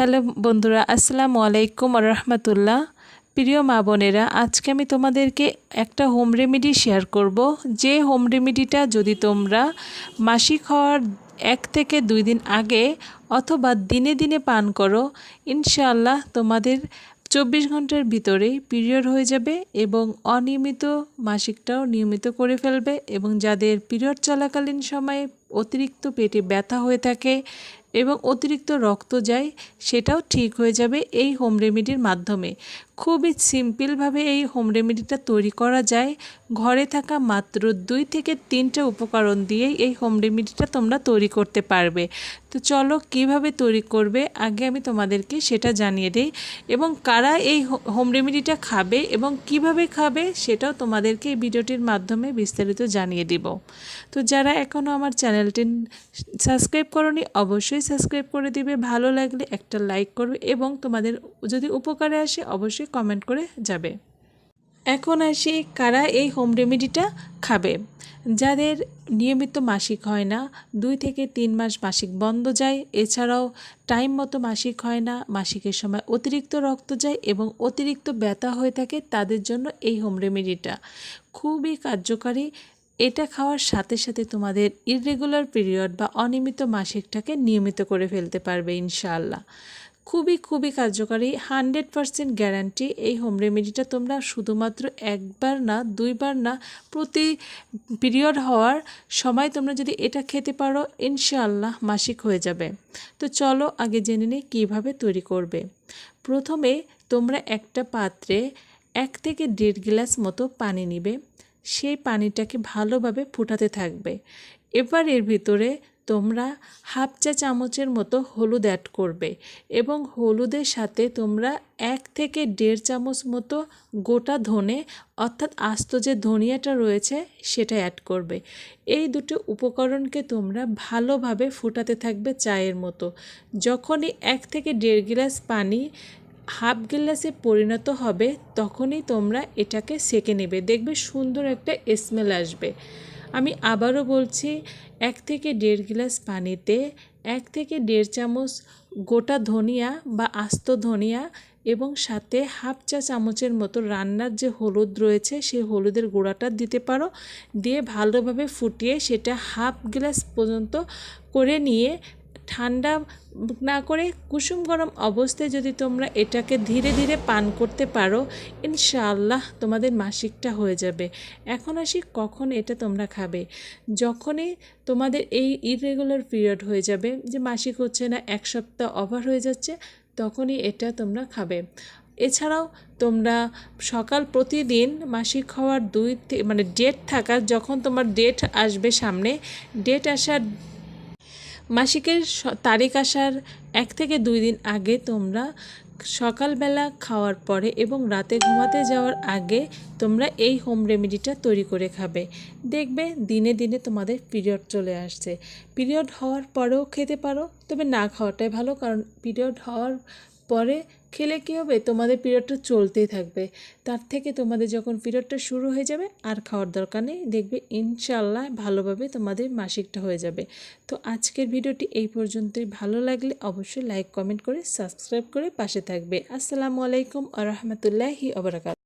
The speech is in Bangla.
হ্যালো বন্ধুরা, আসসালামু আলাইকুম রহমতুল্লাহ। প্রিয় মা বোনেরা, আজকে আমি তোমাদেরকে একটা হোম রেমেডি শেয়ার করব। যে হোম রেমেডিটা যদি তোমরা মাসিক হওয়ার এক থেকে দুই দিন আগে অথবা দিনে দিনে পান করো, ইনশাআল্লাহ তোমাদের চব্বিশ ঘণ্টার ভিতরেই পিরিয়ড হয়ে যাবে এবং অনিয়মিত মাসিকটাও নিয়মিত করে ফেলবে এবং যাদের পিরিয়ড চলাকালীন সময়ে অতিরিক্ত পেটে ব্যথা হয়ে থাকে এবং অতিরিক্ত রক্ত যায় সেটাও ঠিক হয়ে যাবে এই হোম রেমেডির মাধ্যমে। খুবই সিম্পলভাবে এই হোম রেমেডিটা তৈরি করা যায়। ঘরে থাকা মাত্র দুই থেকে তিনটা উপকরণ দিয়েই এই হোম রেমেডিটা তোমরা তৈরি করতে পারবে। তো চলো কীভাবে তৈরি করবে আগে আমি তোমাদেরকে সেটা জানিয়ে দিই এবং কারা এই হোম রেমেডিটা খাবে এবং কীভাবে খাবে সেটাও তোমাদেরকে এই ভিডিওটির মাধ্যমে বিস্তারিত জানিয়ে দিব। তো যারা এখনও আমার চ্যানেলটি সাবস্ক্রাইব করনি অবশ্যই সাবস্ক্রাইব করে দিবে। ভালো লাগলে একটা লাইক করবে এবং তোমাদের যদি উপকারে আসে অবশ্যই কমেন্ট করে যাবে। এখন আসি কারা এই হোম রেমেডিটা খাবে। যাদের নিয়মিত মাসিক হয় না, দুই থেকে তিন মাস মাসিক বন্ধ যায়। এছাড়াও টাইম মতো মাসিক হয় না, মাসিকের সময় অতিরিক্ত রক্ত যায় এবং অতিরিক্ত ব্যথা হয়ে থাকে তাদের জন্য এই হোম রেমেডিটা খুবই কার্যকারী। এটা খাওয়ার সাথে সাথে তোমাদের ইররেগুলার পিরিয়ড বা অনিয়মিত মাসিকটাকে নিয়মিত করে ফেলতে পারবে ইনশাআল্লাহ। খুবই খুবই কার্যকারী। হান্ড্রেড পারসেন্ট গ্যারান্টি এই হোম রেমেডিটা তোমরা শুধুমাত্র একবার না, দুইবার না, প্রতি পিরিয়ড হওয়ার সময় তোমরা যদি এটা খেতে পারো, ইনশাআল্লাহ মাসিক হয়ে যাবে। তো চলো আগে জেনে নিই কীভাবে তৈরি করবে। প্রথমে তোমরা একটা পাত্রে এক থেকে দেড় গ্লাস মতো পানি নিবে। সেই পানিটাকে ভালোভাবে ফুটাতে থাকবে। এবার এর ভিতরে তোমরা হাফ চা চামচের মতো হলুদ অ্যাড করবে এবং হলুদের সাথে তোমরা এক থেকে দেড় চামচ মতো গোটা ধনে, অর্থাৎ আস্ত যে ধনিয়াটা রয়েছে সেটা অ্যাড করবে। এই দুটো উপকরণকে তোমরা ভালোভাবে ফুটাতে থাকবে চায়ের মতো। যখনই এক থেকে দেড় গ্লাস পানি হাফ গ্লাসে পরিণত হবে, তখনই তোমরা এটাকে সেকে নেবে। দেখবে সুন্দর একটা স্মেল আসবে। আমি আবারও বলছি, এক থেকে দেড় গ্লাস পানিতে, এক থেকে দেড় চামচ গোটা ধনিয়া বা আস্ত ধনিয়া এবং সাথে হাফ চা চামচের মতো রান্নার যে হলুদ রয়েছে সেই হলুদের গুঁড়াটা দিতে পারো। দিয়ে ভালোভাবে ফুটিয়ে সেটা হাফ গ্লাস পর্যন্ত করে নিয়ে ঠান্ডা না করে কুসুম গরম অবস্থায় যদি তোমরা এটাকে ধীরে ধীরে পান করতে পারো, ইনশাআল্লাহ তোমাদের মাসিকটা হয়ে যাবে। এখন আসি কখন এটা তোমরা খাবে। যখনই তোমাদের এই ইরেগুলার পিরিয়ড হয়ে যাবে, যে মাসিক হচ্ছে না, এক সপ্তাহ ওভার হয়ে যাচ্ছে, তখনই এটা তোমরা খাবে। এছাড়াও তোমরা সকাল প্রতিদিন মাসিক হওয়ার দুই মানে ডেট থাকার যখন তোমার ডেট আসবে সামনে ডেট আসার মাসিকের তারিখ আসার এক থেকে দুই দিন আগে তোমরা সকালবেলা খাওয়ার পরে এবং রাতে ঘুমাতে যাওয়ার আগে তোমরা এই হোম রেমেডিটা তৈরি করে খাবে। দেখবে দিনে দিনে তোমাদের পিরিয়ড চলে আসছে। পিরিয়ড হওয়ার পরেও খেতে পারো, তবে না খাওয়াটাই ভালো, কারণ পিরিয়ড হওয়ার পরে খেলে কী হবে? তোমাদের পিরিয়ডটা চলতেই থাকবে। তার থেকে তোমাদের যখন পিরিয়ডটা শুরু হয়ে যাবে, আর খাওয়ার দরকার নেই, দেখবে ইনশাল্লাহ ভালোভাবে তোমাদের মাসিকটা হয়ে যাবে। তো আজকের ভিডিওটি এই পর্যন্তই। ভালো লাগলে অবশ্যই লাইক কমেন্ট করে সাবস্ক্রাইব করে পাশে থাকবে। আসসালামু আলাইকুম আ রহমতুল্লাহি আবরাকাত